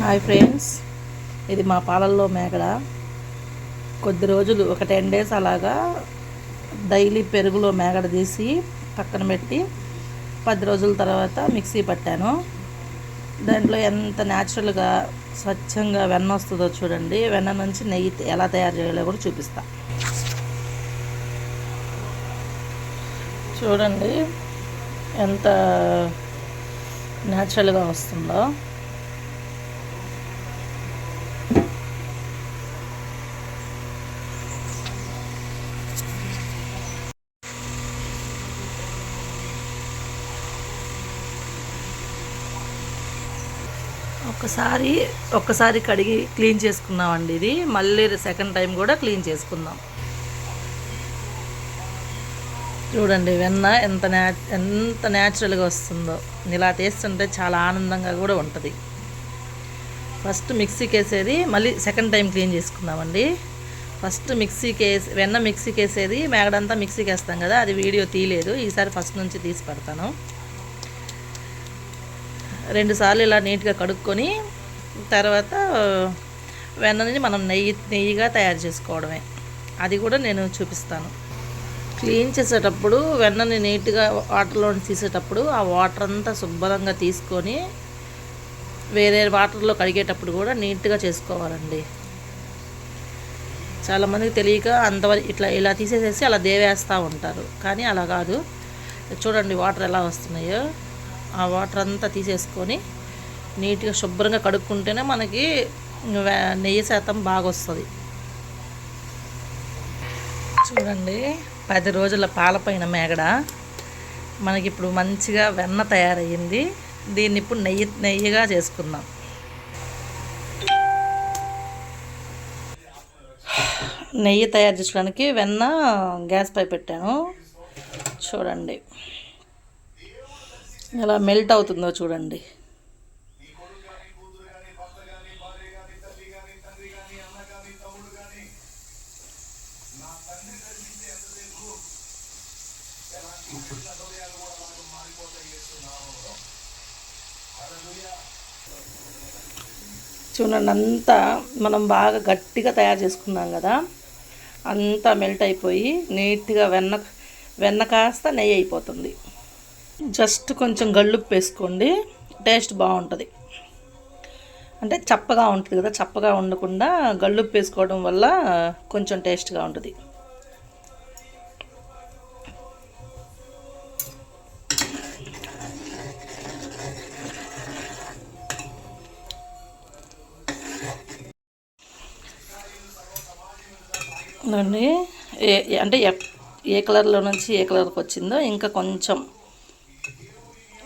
Hi friends ఇది మా పాలల్లో మేకడ కొద్ది రోజులు ఒక టెన్ డేస్ అలాగా డైలీ పెరుగులో మేకడ తీసి పక్కన పెట్టి పది రోజుల తర్వాత మిక్సీ పట్టాను. దాంట్లో ఎంత న్యాచురల్గా స్వచ్ఛంగా వెన్న వస్తుందో చూడండి. వెన్న నుంచి నెయ్యి ఎలా తయారు చేయాలో కూడా చూపిస్తా. చూడండి ఎంత న్యాచురల్గా వస్తుందో? ఒకసారి ఒక్కసారి కడిగి క్లీన్ చేసుకున్నామండి ఇది. మళ్ళీ సెకండ్ టైం కూడా క్లీన్ చేసుకుందాం. చూడండి వెన్న ఎంత న్యా ఎంత న్యాచురల్గా వస్తుందో. ఇలా తీస్తుంటే చాలా ఆనందంగా కూడా ఉంటుంది. ఫస్ట్ మిక్సీకి వేసేది మళ్ళీ సెకండ్ టైం క్లీన్ చేసుకుందామండి. ఫస్ట్ మిక్సీకి వేసి వెన్న మిక్సీకి వేసేది మేగడంతా మిక్సీకి వేస్తాం కదా అది వీడియో తీయలేదు. ఈసారి ఫస్ట్ నుంచి తీసి పెడతాను. రెండుసార్లు ఇలా నీట్గా కడుక్కొని తర్వాత వెన్నని మనం నెయ్యి నెయ్యిగా తయారు చేసుకోవడమే. అది కూడా నేను చూపిస్తాను. క్లీన్ చేసేటప్పుడు వెన్నని నీట్గా వాటర్లో తీసేటప్పుడు ఆ వాటర్ అంతా శుభ్రంగా తీసుకొని వేరే వాటర్లో కడిగేటప్పుడు కూడా నీట్గా చేసుకోవాలండి. చాలామందికి తెలియక అంతవరకు ఇట్లా ఇలా తీసేసేసి అలా దేవేస్తూ ఉంటారు. కానీ అలా కాదు. చూడండి వాటర్ ఎలా వస్తున్నాయో. ఆ వాటర్ అంతా తీసేసుకొని నీట్గా శుభ్రంగా కడుక్కుంటేనే మనకి నెయ్యి శాతం బాగా వస్తుంది చూడండి. పది రోజుల పాలపైన మేగడ మనకి ఇప్పుడు మంచిగా వెన్న తయారయ్యింది. దీన్ని ఇప్పుడు నెయ్యి నెయ్యిగా చేసుకుందాం. నెయ్యి తయారు చేసుకోవడానికి వెన్న గ్యాస్ పై పెట్టాను. చూడండి. ఎలా మెల్ట్ అవుతుందో చూడండి. చూడండి అంతా మనం బాగా గట్టిగా తయారు చేసుకున్నాం కదా అంతా మెల్ట్ అయిపోయి నీట్గా వెన్న వెన్న కాస్త నెయ్యి అయిపోతుంది. జస్ట్ కొంచెం గళ్ళుప్పు వేసుకోండి టేస్ట్ బాగుంటుంది. అంటే చప్పగా ఉంటుంది కదా చప్పగా ఉండకుండా గళ్ళుప్పు వేసుకోవడం వల్ల కొంచెం టేస్ట్గా ఉంటుంది. అండి ఏ అంటే ఏ కలర్లో నుంచి ఏ కలర్కి వచ్చిందో ఇంకా కొంచెం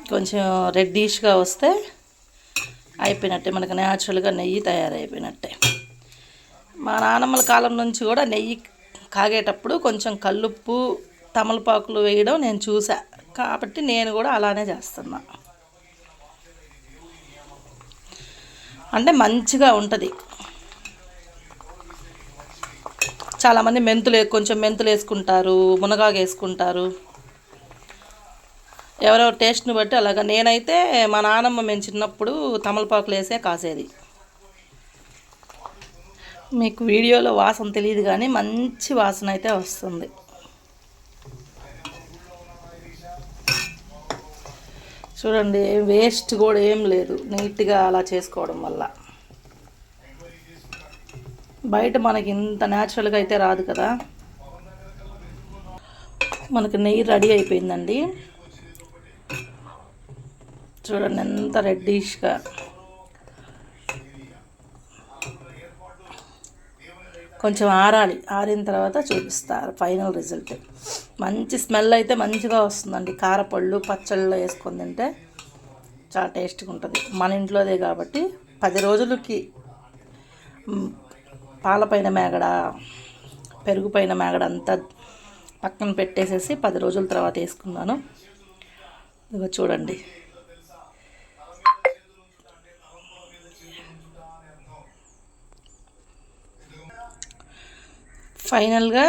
కొంచెం రెడ్డిష్గా వస్తే అయిపోయినట్టే మనకు న్యాచురల్గా నెయ్యి తయారైపోయినట్టే. మా నానమ్మల కాలం నుంచి కూడా నెయ్యి కాగేటప్పుడు కొంచెం కల్లుప్పు తమలపాకులు వేయడం నేను చూసా. కాబట్టి నేను కూడా అలానే చేస్తున్నా. అంటే మంచిగా ఉంటుంది. చాలామంది మెంతులు కొంచెం మెంతులు వేసుకుంటారు మునగాకు వేసుకుంటారు. ఎవరెవరు టేస్ట్ని బట్టి అలాగా. నేనైతే మా నానమ్మ మేము చిన్నప్పుడు తమలపాకులు వేసే కాసేది. మీకు వీడియోలో వాసన తెలియదు కానీ మంచి వాసన అయితే వస్తుంది. చూడండి వేస్ట్ కూడా ఏం లేదు. నీట్గా అలా చేసుకోవడం వల్ల. బయట మనకి ఇంత న్యాచురల్గా అయితే రాదు కదా. మనకి నెయ్యి రెడీ అయిపోయిందండి. చూడండి ఎంత రెడ్డిష్గా కొంచెం ఆరాలి. ఆరిన తర్వాత చూపిస్తారు ఫైనల్ రిజల్ట్ మంచి స్మెల్ అయితే మంచిగా వస్తుందండి. కారపళ్ళు పచ్చళ్ళు వేసుకొని తింటే చాలా టేస్ట్గా ఉంటుంది. మన ఇంట్లోదే కాబట్టి పది రోజులకి పాలపైన మేగడ పెరుగు పైన మేగడ అంతా పక్కన పెట్టేసేసి పది రోజుల తర్వాత వేసుకున్నాను. ఇదిగో చూడండి. ఫైనల్గా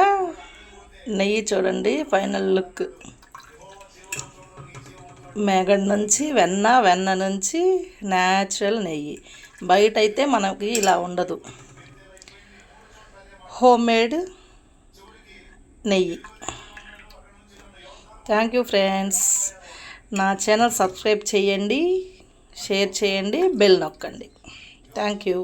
నెయ్యి చూడండి ఫైనల్ లుక్. మేగడ నుంచి వెన్న వెన్న నుంచి న్యాచురల్ నెయ్యి. బయట అయితే మనకి ఇలా ఉండదు. హోమ్ మేడ్ నెయ్యి. థ్యాంక్ యూ ఫ్రెండ్స్ నా ఛానల్ సబ్స్క్రైబ్ చేయండి షేర్ చేయండి బెల్ నొక్కండి. Thank you